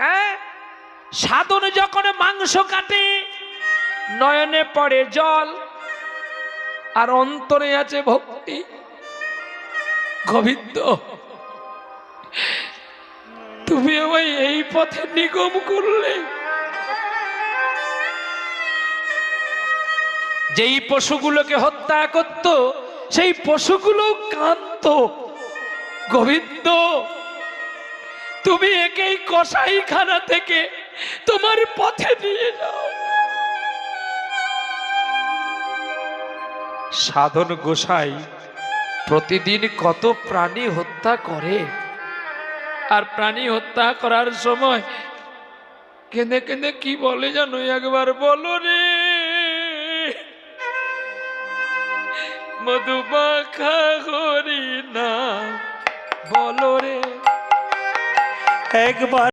হ্যাঁ? সাধন যখন মাংস কাটে, নয়নে পড়ে জল, আর অন্তরে আছে ভক্তি। গোবিন্দ, তুমি আমায় এই পথে নিগম করলে। যেই পশুগুলোকে হত্যা করত, সেই পশুগুলো কান্ত গোবিন্দ তুমি একেই কসাইখানা থেকে তোমার পথে নিয়ে যাও। সাধন গোসাই প্রতিদিন কত প্রাণী হত্যা করে। আর প্রাণী হত্যা করার সময় কেঁদে কেঁদে কি বলে জানো একবার বলো রে? মধুমাখা হরি না বলো একবার